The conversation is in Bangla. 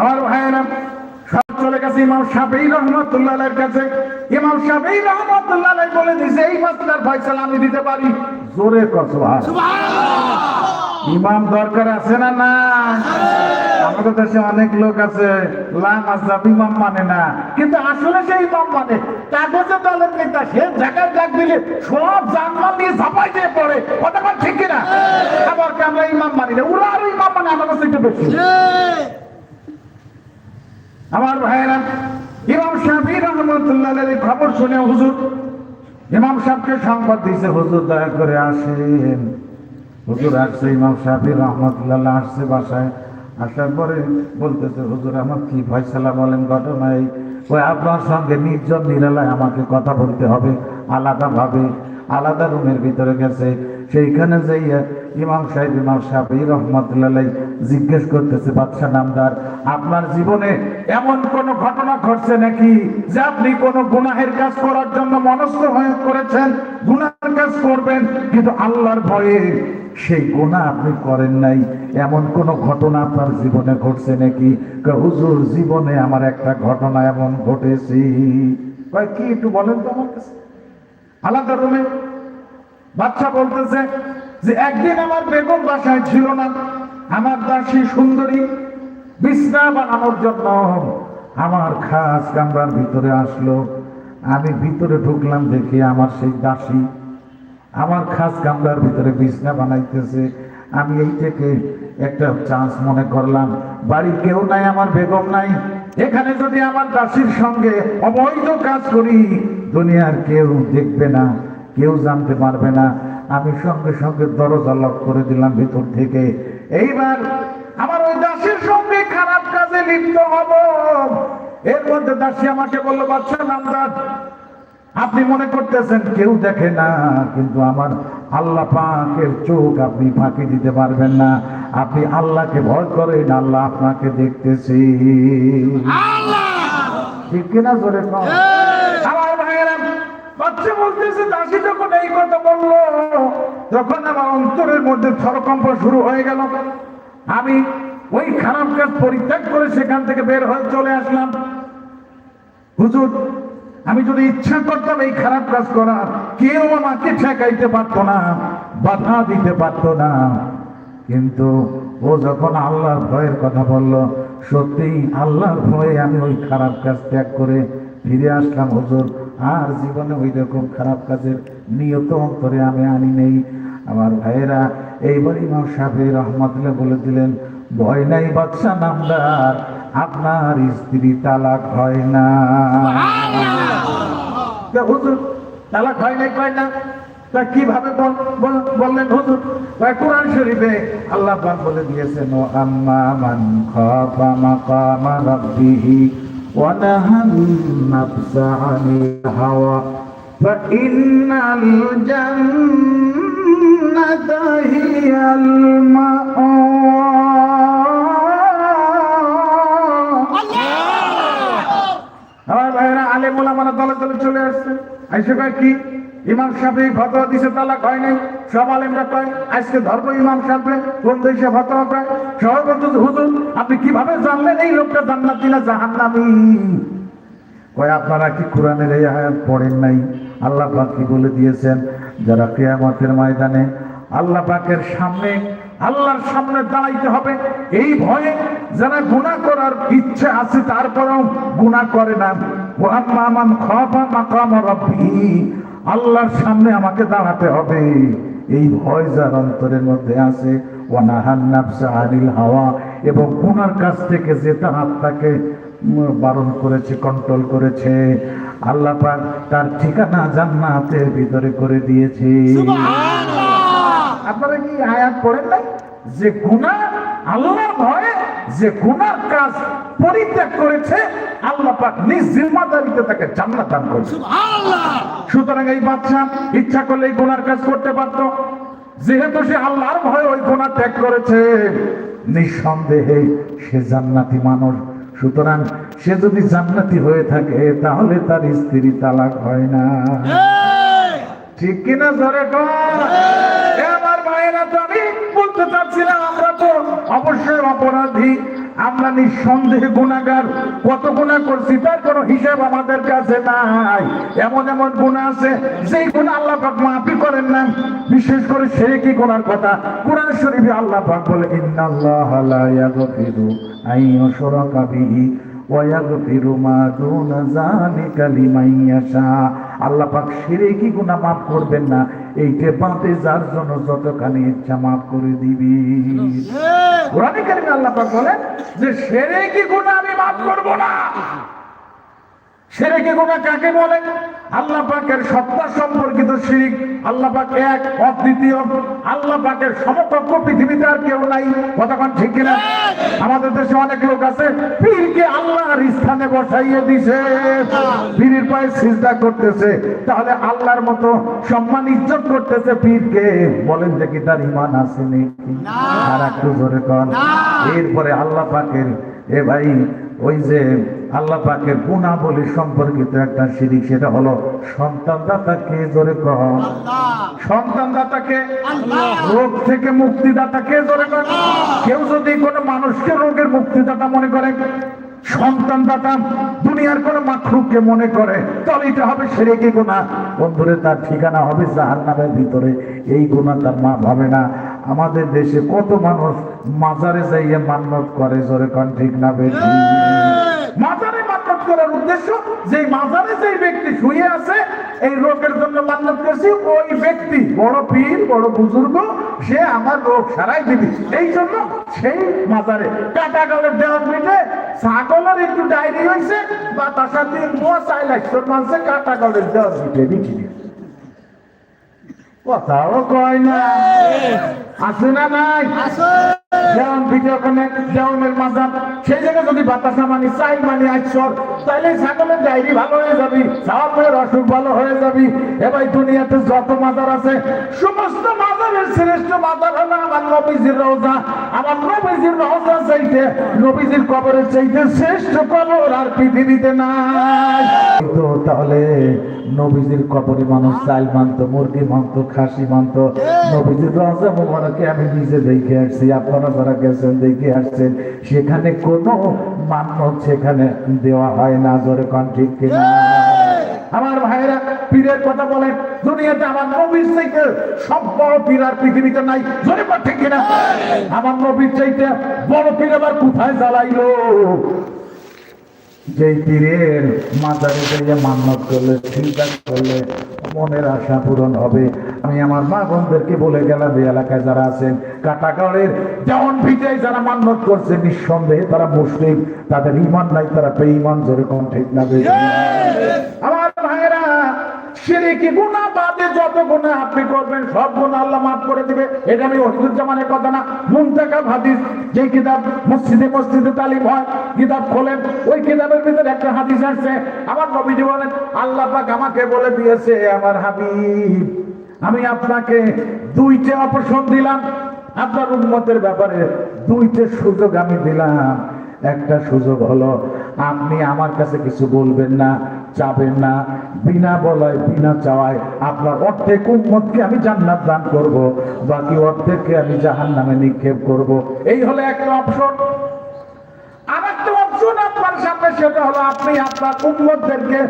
আমার ভাইয়েরা সব চলে গেছে ইমাম শাফি রহমতুল্লাহ কাছে। ইমাম শাফি রহমতুল্লাহ বলে দিছে এই মাসলার ফয়সালা আমি দিতে পারি। জোরে কসবা ইমাম দরকার আছে না না? আমাদের দেশে অনেক লোক আছে লাম আজাব ইমাম মানে না। কিন্তু আসলে সে ইমাম মানে। কাগজে দলের নেতা সে জায়গায় ডাক দিলে সব জানমাল নিয়ে ঝাপাই দিয়ে পড়ে। কথা ঠিক কিনা? আবার কি আমরা ইমাম মানি না? ওরা আরও ইমাম মানে আমার কাছে একটু বেশি। আমার ভাইয়েরা, ইমাম শাফি রহমতুল্লাহ খবর শুনে হুজুর, ইমাম সাহেবকে সংবাদ দিয়েছে, হুজুর দয়া করে আসেন। হুজুর আসছে, ইমাম শাফি রহমতুল্লাহ আসছে বাসায়। আসার পরে বলতেছে, হুজুর, আমার কি ফয়সালা বলেন ঘটনায় ওই আপনার সঙ্গে নির্জন নিরালায় আমাকে কথা বলতে হবে, আলাদাভাবে, আলাদা রুমের ভিতরে গেছে। সেইখানে যাইয়া ইমাম সাহেব ইমাম সাহেব রহমতুল্লাহ জিজ্ঞেস করতেছে, বাদশাহ নামদার, আপনার জীবনে এমন কোন ঘটনা ঘটছে নাকি যে আপনি কোন গুনাহের কাজ করার জন্য মনস্থ হয়ে করেছেন, গুনাহের কাজ করবেন, কিন্তু আল্লাহর ভয়ে সেই গুণা আপনি করেন নাই? এমন কোন ঘটনা আপনার জীবনে ঘটছে নাকি? হুজুর, জীবনে আমার একটা ঘটনা এমন ঘটেছি। কি একটু বলেন তো আমার কাছে। আলাদা রুমে বাচ্চা বলতেছে যে একদিন আমার বেগম বাসায় ছিল না, আমার দাসী সুন্দরী, বিছনা বানানোর জন্য আমার খাস কামরার ভিতরে আসলো। আমি ভিতরে ঢুকলাম দেখি আমার সেই দাসী আমার খাস কামরার ভিতরে বিছনা বানাইতেছে। আমি এই থেকে একটা চান্স মনে করলাম, বাড়ি কেউ নাই, আমার বেগম নাই। এখানে যদি আমার দাসীর সঙ্গে অবৈধ কাজ করি, দুনিয়ার কেউ দেখবে না, কেউ জানতে পারবে না। আমি সঙ্গে সঙ্গে দরজা লক করে দিলাম ভিতর থেকে। এইবার আমার ওই দাসীর সঙ্গে খারাপ কাজে লিপ্ত হব। এর মধ্যে দাসী আমাকে বলল বাচ্চা নামদার আপনি মনে করতেছেন কেউ দেখে না কিন্তু আমার আল্লাহ পাকের চোখ আপনি ফাঁকি দিতে পারবেন না। আপনি আল্লাহকে ভয় করেন আল্লাহ আপনাকে দেখতেছি। ঠিক কিনা জোরে কম বলতেছে দাসী যখন এই কথা বলল আমার অন্তরের মধ্যে থরকম্প শুরু হয়ে গেল, আমি ওই খারাপ কাজ পরিত্যাগ করে সেখান থেকে বের হয়ে চলে আসলাম। হুজুর, আমি যদি ইচ্ছা করতাম এই খারাপ কাজ করার, কেউ আমাকে ঠেকাইতে পারতো না, বাধা দিতে পারতো না। কিন্তু ও যখন আল্লাহর ভয়ের কথা বলল সত্যি আল্লাহর ভয়ে আমি ওই খারাপ কাজ ত্যাগ করে ফিরে আসলাম, হুজুর। আর জীবনে ওই রকম খারাপ কাজের নিয়ত অন্তরে আমি আনি নেই। আমার ভাইয়েরা এইবার ইমাম সাহেব রহমতুল্লাহ বলে দিলেন ভয় নাই বাদশা নামদার আপনার স্ত্রী তালাক হয় না। হুজুর তালাক হয় নাই কয় না? তা কীভাবে বল- বল- বললেন হুজুর? কোরআন শরীফে আল্লাহ বলে দিয়েছেন ও আম্মা মান খাফা মাকামা রাব্বিহি ওয়া নাহান নাফসা আনিল হাওয়া فإن الجنة هي المأوى আমার ভাইরা আলেম ওলামারা দলে দলে চলে আসছে আইসে কয় কি ইমাম সাহেব ফতোয়া দিছে, তালাক হয় নাই। সব আলেমরা কয়, আজকে ধর্ম ইমাম সাহেব কোন দেশে ফতোয়া কয় সবাই হুজুর, আপনি কীভাবে জানলেন এই লোকটা জান্নাতি না জাহান্নামী? কয়, আপনারা কি কোরআনের এই আয়াত পড়েন নাই? আল্লাহ পাক কি বলে দিয়েছেন, যারা কেয়ামতের ময়দানে আল্লাহ পাকের সামনে, আল্লাহর সামনে দাঁড়াইতে হবে, এই ভয়ে যারা গুনাহ করার ইচ্ছে আছে, তারপরেও গুনাহ করে না। ও আম্মা মান খাফা মাকাম রাব্বিহি। আল্লাহর সামনে আমাকে দাঁড়াতে হবে। এই ভয় যার অন্তরের মধ্যে আছে আনিল হাওয়া এবং গুনার কাছ থেকে যে তার আত্মাকে বারণ করেছে কন্ট্রোল করেছে আল্লাহ পাক তার ঠিকানা জান্নাতের ভিতরে করে দিয়েছে। আপনারা কি আয়াত পড়েন নাই? যে গুনাহ আল্লাহর ভয়ে যে গুনার কাজ পরিত্যাগ করেছে আল্লাহ পাক নিজ জিম্মাদারিতে তাকে জান্নাত দান করেছে। সুতরাং এই বাচ্চা ইচ্ছা করলে এই গুনার কাজ করতে পারত। যেহেতু সে আল্লাহর ভয়ে ওই ত্যাগ করেছে নিঃসন্দেহে সে জান্নাতি মানুষ। সুতরাং সে যদি জান্নাতি হয়ে থাকে তাহলে তার স্ত্রী তালাক হয় না। ঠিক কিনা ধরে আমার ভাইয়েরা তো আমি বলতে চাচ্ছিলাম আমরা অবশ্যই অপরাধী। আমরা নিঃসন্দেহে গুণাগার। কত গুণা করছি তার কোনো হিসাব আমাদের কাছে নাই। এমন এমন গুণা আছে, যেই গুণা আল্লাহ পাক মাফি করেন না বিশেষ করে সে কি করার কথা? কোরআন শরীফে আল্লাহ পাক বলে, ইন্নাল্লাহ লা ইয়াগফিরু আইয়ুশরাকা বিহি ওয়ায়াগফিরু মা দুনা যালিকা লিমান ইয়াশা। আল্লাহ পাক শিরকি গুনাহ মাফ করবেন না? এইটা পাতে যার জন্য যতখানি ইচ্ছা মাফ করে দিবি। কোরআনে কারিমে আল্লাহ পাক বলেন যে কি গুনাহ আমি মাফ করব না। শিরকি গুনাহ কাকে বলে? আল্লাহ পাকের সত্তা সম্পর্কিত শিরিক আল্লাহ পাক এক অদ্বিতীয়। আল্লাহ পাকের সমকক্ষ পৃথিবীতে আর কেউ নাই। কতক্ষণ ঠিক কিনা? আমাদের দেশে অনেক লোক আছে পীরকে আল্লাহর স্থানে বসাইয়ে দিছে। পীরের পায়ে সিজদা করতেছে। তাহলে আল্লাহর মতো সম্মান ইজ্জত করতেছে পীরকে। বলেন যে কি তার ইমান আছে নাকি? আর একটু জোরে কন। এরপরে আল্লাহ পাকের এ ভাই ওই যে আল্লাহ পাকের গুণাবলী সম্পর্কিত একটা সিঁড়ি সেটা হলো সন্তানদাতাকে জোরে কন সন্তানদাতাকে রোগ থেকে মুক্তিদাতাকে জোরে কন কেউ যদি কোনো মানুষকে রোগের মুক্তিদাতা মনে করে সন্তানদাতা দুনিয়ার কোনো মাখলুককে মনে করে তাহলে এটা হবে সেরে কি গুণা। বন্ধুরে তার ঠিকানা হবে জাহার নামের ভিতরে। এই গুণা তার মা ভাবে না। আমাদের দেশে কত মানুষ মাজারে যাইয়ে মান্যত করে জোরে কন ঠিক না বেশি করার উদ্দেশ্য যে মাজারে যে ব্যক্তি শুয়ে আছে এই রোগের জন্য মান্যত করছি ওই ব্যক্তি বড় পীর বড় বুজুর্গ সে আমার রোগ সারাই দিবি। এই জন্য সেই মাজারে কাটা গলের দেওয়ার মিটে ছাগলের একটু ডায়রি হয়েছে বা তার সাথে মোয়া চাই লাগছে মানুষের কাটা গলের দেওয়ার মিটে। বিক্রি কথাও কয় না। আছে না নাই? যেমন ভিডিও মাজার সেই জায়গায় যদি বাতাসা মানি মানি আইসর, তাইলে ছাগলের ডায়েরি ভালো হয়ে যাবি অসুখ ভালো হয়ে যাবি। এবার দুনিয়াতে যত মাজার আছে, সমস্ত মাজারের শ্রেষ্ঠ মাজার হলো আমার নবীজির রওজা। আমার নবীজির রওজা চাইতে, নবীজির কবরের চাইতে শ্রেষ্ঠ কবর আর পৃথিবীতে নাই। তাহলে নবীজির কবরে মানুষ চাল মানত মুরগি মানত খাসি মানত। নবীজির রওজা মোবারকে আমি নিজে দেখে আসছি আপনারা যারা গেছেন দেখে আসছেন। সেখানে কোনো মান্যত সেখানে দেওয়া হয় না জোরে কন ঠিক কিনা? আমার ভাইরা পীরের কথা বলে দুনিয়াতে আমার নবীর চাইতে সব বড় পীর আর পৃথিবীতে নাই জোরে কন ঠিক কিনা? আমার নবীর চাইতে বড় পীর আবার কোথায় জ্বালাইলো? যেই পীরের মাজারে যাইয়ে মান্যত করলে চিন্তা করলে মনের আশা পূরণ হবে। আমি আমার মা বোনদেরকে বলে গেলাম এই এলাকায় যারা আছেন কাটাগড়ের যেমন বিজয় যারা মান্যত করছে নিঃসন্দেহে তারা মুসলিম। তাদের ইমান নাই তারা বেঈমান যেরকম ঠিক না আমার আমার ভাইরা সিরিকি গুনাহ বাদে যত গুনাহ আপনি করবেন, সব গুনাহ আল্লাহ মাফ করে দিবে। এটা আমি ওহিদুজ্জামানের কথা না, মুনতাকাব হাদিস। যে কিতাব মসজিদে মসজিদে তালিম হয়, কিতাব খোলেন, ওই কিতাবের ভিতরে একটা হাদিস আসছে। আমার নবীজি বলেন, আল্লাহ পাক আমাকে বলে দিয়েছে আমার হাবিব, আমি আপনাকে দুইটা অপশন দিলাম। আপনার উন্মতের ব্যাপারে দুইটা সুযোগ আমি দিলাম। একটা সুযোগ হলো, আপনি আমার কাছে কিছু বলবেন না চাবেন না। বিনা বলায়, বিনা চাওয়ায় আপনার অর্ধেক উম্মতকে আমি জান্নাত দান করব, বাকি অর্ধেককে আমি জাহান নামে নিক্ষেপ করব। এই হলো একটা অপশন আর একটা অপশন আপনার সামনে, সেটা হলো আপনি আপনার উম্মতদেরকে